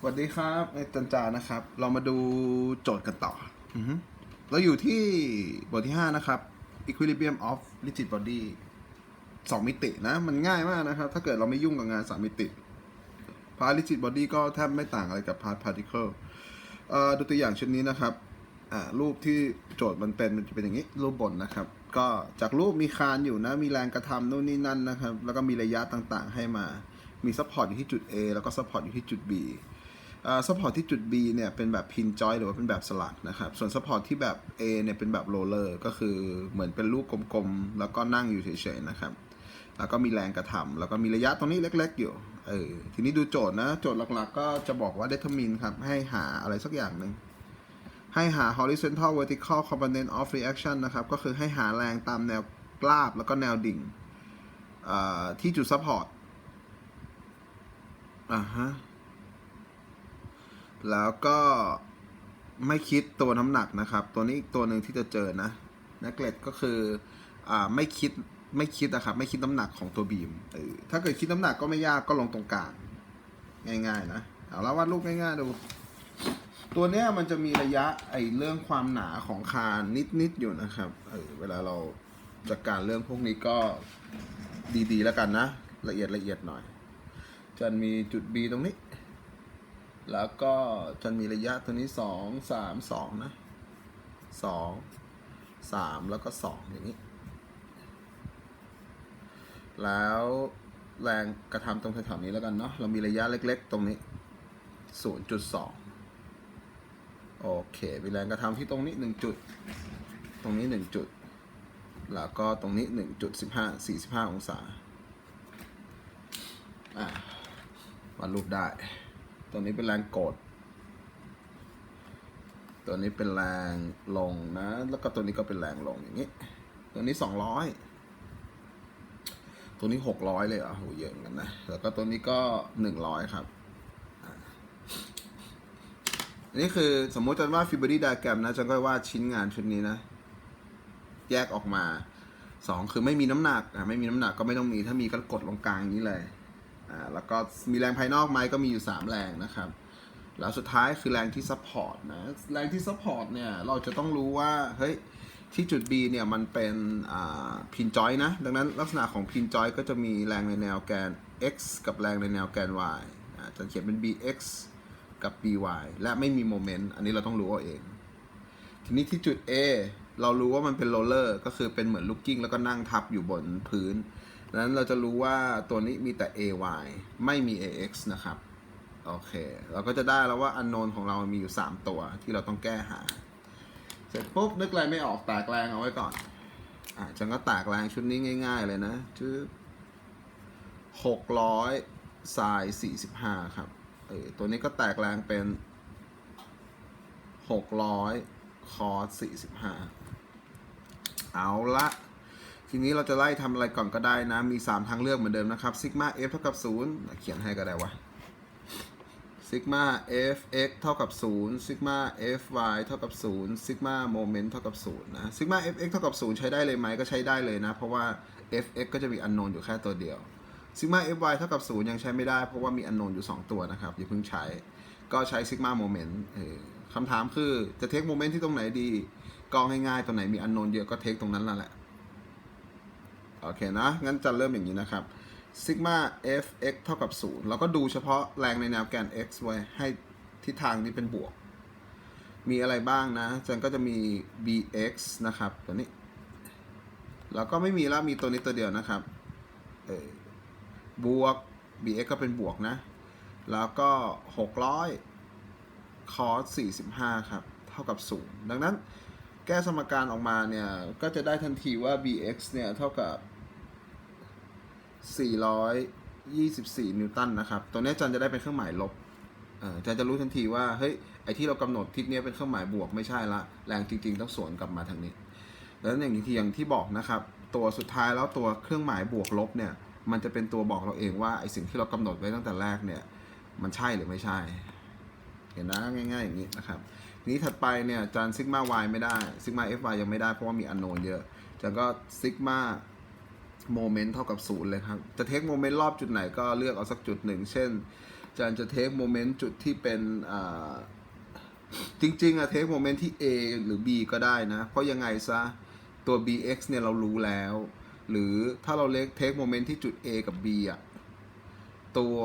สวัสดีครับในจันจานะครับ เรามาดูโจทย์กันต่ออเราอยู่ที่บทที่ 5 นะครับ equilibrium of rigid body สองมิตินะ มันง่ายมากนะครับ ถ้าเกิดเราไม่ยุ่งกับงานสามมิติ part rigid body ก็แทบไม่ต่างอะไรกับ part particle เอ่อดูตัวอย่างเช่นนี้นะครับ รูปที่โจทย์มันเป็นมันจะเป็นอย่างนี้ รูปบนนะครับ ก็จากรูปมีคานอยู่นะ มีแรงกระทำนู่นนี่นั่นนะครับ แล้วก็มีระยะต่างๆ ให้มา มีซัพพอร์ตอยู่ที่จุด A แล้วก็ซัพพอร์ตอยู่ที่จุด B ซัพพอร์ตที่จุด B เนี่ยเป็นแบบพินจอยหรือว่าเป็นแบบสลักนะครับส่วนซัพพอร์ตที่แบบ A เนี่ยเป็นแบบโรลเลอร์ก็คือเหมือนเป็นลูกกลมๆ แล้วก็นั่งอยู่เฉยๆนะครับแล้วก็มีแรงกระทำแล้วก็มีระยะตรงนี้เล็กๆอยู่เออทีนี้ดูโจทย์นะ โจทย์หลักๆ ก็จะบอกว่า determine ครับ ให้หาอะไรสักอย่างหนึ่งให้หา horizontal vertical component of reaction นะครับ ก็คือให้หาแรงตามแนวกราบแล้วก็แนวดิ่งที่จุด support อ่าฮะ แล้วก็ไม่คิดตัวน้ำหนักนะครับ ตัวนี้อีกตัวหนึ่งที่จะเจอนะนักเกล็ดก็คืออ่าไม่คิดไม่คิดนะครับ ไม่คิดน้ำหนักของตัวบีมเออถ้าเกิดคิดน้ำหนักก็ไม่ยากก็ลงตรงกลางง่ายๆนะเอาแล้ววาดรูปง่ายๆดู ตัวเนี้ยมันจะมีระยะไอ้เรื่องความหนาของคานนิดๆอยู่นะครับเออเวลาเราจัดการเรื่องพวกนี้ก็ดีๆแล้วกันนะ ละเอียดละเอียดหน่อยจันมีจุด B ตรงนี้ แล้วก็จันมีระยะตัวนี้สองสามสองนะสองสามแล้วก็สองอย่างนี้ แล้วแรงกระทำตรงแถวๆนี้แล้วกันเนาะเรามีระยะเล็กๆ ตรงนี้ศูนย์จุดสองโอเค มีแรงกระทำที่ตรงนี้หนึ่งจุด ตรงนี้หนึ่งจุด แล้วก็ตรงนี้หนึ่งจุดสิบห้าสี่สิบห้าองศาอะวาดรูปได้ ตัวนี้เป็นแรงกด ตัวนี้เป็นแรงลงนะ แล้วก็ตัวนี้ก็เป็นแรงลงอย่างนี้ ตัวนี้สองร้อยตัวนี้หกร้อยเลยอะโหเยอะเหมือนกันนะ แล้วก็ตัวนี้ก็หนึ่งร้อยครับอันนี้คือสมมุติจันว่าฟิบ o ดี้ไดแกรมนะจันก็ว่าชิ้นงานชุดนี้นะ แยกออกมาสองคือไม่มีน้ำหนักอะไม่มีน้ำหนักก็ไม่ต้องมีถ้ามีก็กดลงกลางนี้เลย อ่าแล้วก็มีแรงภายนอกไหมก็มีอยู่ 3 แรงนะครับ แล้วสุดท้ายคือแรงที่ซัพพอร์ตนะแรงที่ซัพพอร์ตเนี่ยเราจะต้องรู้ว่าเฮ้ยที่จุด B เนี่ยมันเป็นพินจอยนะ ดังนั้นลักษณะของพินจอยก็จะมีแรงในแนวแกน x กับแรงในแนวแกน y จะเขียนเป็น bx กับ by และไม่มีโมเมนต์อันนี้เราต้องรู้เอาเอง ทีนี้ที่จุด A เรารู้ว่ามันเป็นโรลเลอร์ก็คือเป็นเหมือนลูกกิ้งแล้วก็นั่งทับอยู่บนพื้น ดังนั้นเราจะรู้ว่าตัวนี้มีแต่ AY ไม่มี AX นะครับ โอเค เราก็จะได้แล้วว่าอันโนนของเรามีอยู่ 3 ตัวที่เราต้องแก้หา เสร็จปุ๊บนึกอะไรไม่ออกตากแรงเอาไว้ก่อน อะจังก็ตากแรงชุดนี้ง่าย ๆ เลยนะชื่อหกร้อยทรายสี่สิบห้าครับเออตัวนี้ก็แตกแรงเป็นหกร้อยคอร์สสี่สิบห้าเอาละ ทีนี้เราจะไล่ทำอะไรก่อนก็ได้นะ มี 3 ทางเลือกเหมือนเดิมนะครับซิกมา f เท่ากับ 0 เขียนให้ก็ได้วะซิกมา f x เท่ากับ0ซิกมา f y เท่ากับ0ซิกมาโมเมนต์เท่ากับ0นะซิกมา f x เท่ากับ0ใช้ได้เลยไหมก็ใช้ได้เลยนะ เพราะว่า f x ก็จะมีอันโนนอยู่แค่ตัวเดียวซิกมา f y เท่ากับ0ยังใช้ไม่ได้เพราะว่ามีอันโนนอยู่ 2 ตัวนะครับอย่าเพิ่งใช้ ก็ใช้ซิกมาโมเมนต์คำถามคือจะเทคโมเมนต์ที่ตรงไหนดี กองง่ายๆตัวไหนมีอันโนนเยอะก็เทคตรงนั้นล้วแหละ โอเคนะ งั้นจะเริ่มอย่างนี้นะครับซิกมา f x เท่ากับ 0 เราก็ดูเฉพาะแรงในแนวแกน x ไว้ให้ทิศทางนี้เป็นบวก มีอะไรบ้างนะจันก็จะมี bx นะครับ ตัวนี้ แล้วก็ไม่มีแล้วมีตัวนี้ตัวเดียวนะครับ เออบวก bx ก็เป็นบวกนะ แล้วก็ 600 cos 45 ครับ เท่ากับ 0 ดังนั้น แก้สมการออกมาเนี่ย ก็จะได้ทันทีว่า bx เนี่ย เท่ากับ 424 นิวตันนะครับ ตัวนี้จันจะได้เป็นเครื่องหมายลบเอออจันจะรู้ทันทีว่า เฮ้ย ไอที่เรากำหนดทิศเนี้ยเป็นเครื่องหมายบวกไม่ใช่ละ แรงจริงๆ ต้องสวนกลับมาทางนี้ แล้วอย่างที่อย่างที่บอกนะครับ ตัวสุดท้ายแล้วตัวเครื่องหมายบวกลบเนี่ย มันจะเป็นตัวบอกเราเองว่าไอสิ่งที่เรากำหนดไว้ตั้งแต่แรกเนี่ย มันใช่หรือไม่ใช่ เห็นนะง่ายๆอย่างนี้นะครับ ทีนี้ถัดไปเนี่ยจานซิกมา y ไม่ได้ซิกมา fy ยังไม่ได้เพราะว่ามีอันโนนเยอะจานก็ซิกมาโมเมนต์เท่ากับศูนย์เลยครับ จะเทคโมเมนต์รอบจุดไหนก็เลือกเอาสักจุดหนึ่ง เช่นจารย์จะเทคโมเมนต์จุดที่เป็นจริงๆอะเทคโมเมนต์ที่ A หรือ B ก็ได้นะ เพราะยังไงซะตัว bx เนี่ยเรารู้แล้ว หรือถ้าเราเล็กเทคโมเมนต์ที่จุด A กับ B อะตัว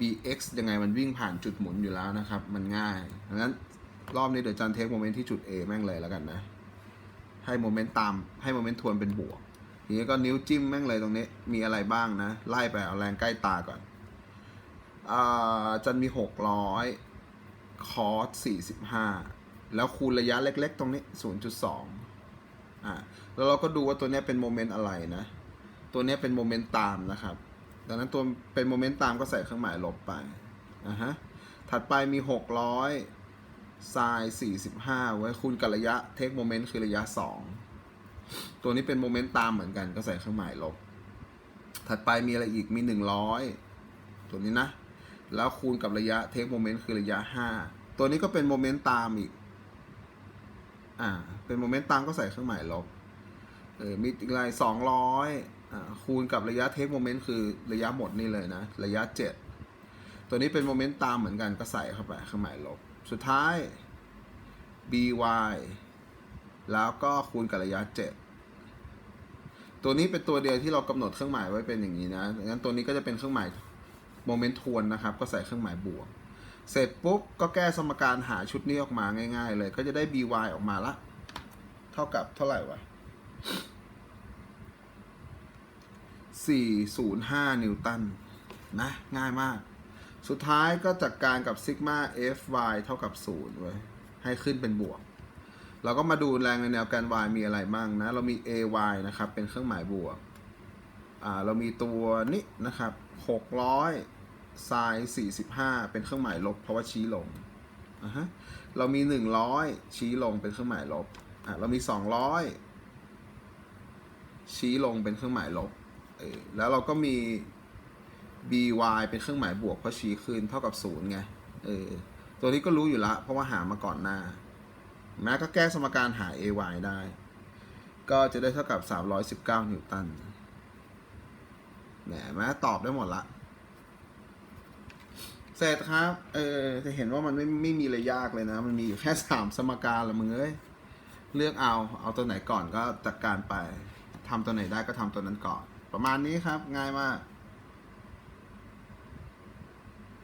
bx ยังไงมันวิ่งผ่านจุดหมุนอยู่แล้วนะครับ มันง่ายดังนั้น รอบนี้เดี๋ยวจารย์เทคโมเมนต์ที่จุด A แม่งเลยแล้วกันนะ ให้โมเมนต์ตาม ให้โมเมนต์ทวนเป็นบวกทีนี้ก็นิ้วจิ้มแม่งเลยตรงนี้ มีอะไรบ้างนะ ไล่ไปเอาแรงใกล้ตาก่อนอจันมีหกร้อยคอสสี่สิบห้าแล้วคูณระยะเล็ก ๆ ตรงนี้ศูนย์จุดสองอ่าแล้วเราก็ดูว่าตัวนี้เป็นโมเมนต์อะไรนะ ตัวนี้เป็นโมเมนต์ตามนะครับ ดังนั้นตัวเป็นโมเมนต์ตามก็ใส่เครื่องหมายลบไปอะฮะ ถัดไปมีหกร้อย ไซน์สี่สิบห้าไว้คูณกับระยะเทคโมเมนต์คือระยะสองตัวนี้เป็นโมเมนต์ตามเหมือนกันก็ใส่เครื่องหมายลบ ถัดไปมีอะไรอีกมีหนึ่งร้อยตัวนี้นะ แล้วคูณกับระยะเทคโมเมนต์คือระยะห้าตัวนี้ก็เป็นโมเมนต์ตามอีก อ่า เป็นโมเมนต์ตามก็ใส่เครื่องหมายลบ เออ มีอีกอะไรสองร้อยอ่า คูณกับระยะเทคโมเมนต์คือระยะหมดนี่เลยนะ ระยะเจ็ดตัวนี้เป็นโมเมนต์ตามเหมือนกันก็ใส่เข้าไปเครื่องหมายลบ สุดท้าย by แล้วก็คูณกับระยะเจ็ดตัวนี้เป็นตัวเดียวที่เรากำหนดเครื่องหมายไว้เป็นอย่างนี้นะดังนั้นตัวนี้ก็จะเป็นเครื่องหมายโมเมนต์ทวนนะครับ ก็ใส่เครื่องหมายบวก เสร็จปุ๊บ ก็แก้สมการหาชุดนี้ออกมาง่ายๆ เลย ก็จะได้ by ออกมาละ เท่ากับเท่าไหร่วะ 405 นิวตัน นะ ง่ายมาก สุดท้ายก็จัดการกับซิกมา fy เท่ากับ0ไว้ให้ขึ้นเป็นบวก เราก็มาดูแรงในแนวแกน y มีอะไรบ้างนะ เรามี ay นะครับ เป็นเครื่องหมายบวก อ่า เรามีตัวนี้นะครับ600ไซน์45 เป็นเครื่องหมายลบ เพราะว่าชี้ลงอะฮะ เรามี 100 ชี้ลงเป็นเครื่องหมายลบ อะ เรามี 200 ชี้ลงเป็นเครื่องหมายลบ แล้วเราก็มี by เป็นเครื่องหมายบวกเพราะชี้ขึ้นเท่ากับศูนย์ไง เออ ตัวนี้ก็รู้อยู่ละ เพราะว่าหามาก่อนหน้า แม้ก็แก้สมการหา ay ได้ ก็จะได้เท่ากับ 319 นิวตันแหมแม้ตอบได้หมดละ เสร็จครับ เออ จะเห็นว่ามันไม่ไม่มีอะไรยากเลยนะ มันมีอยู่แค่สามสมการละมึงเอ้ย เลือกเอา เอาตัวไหนก่อนก็จัดการไปทำตัวไหนได้ก็ทำตัวนั้นก่อน ประมาณนี้ครับ ง่ายมาก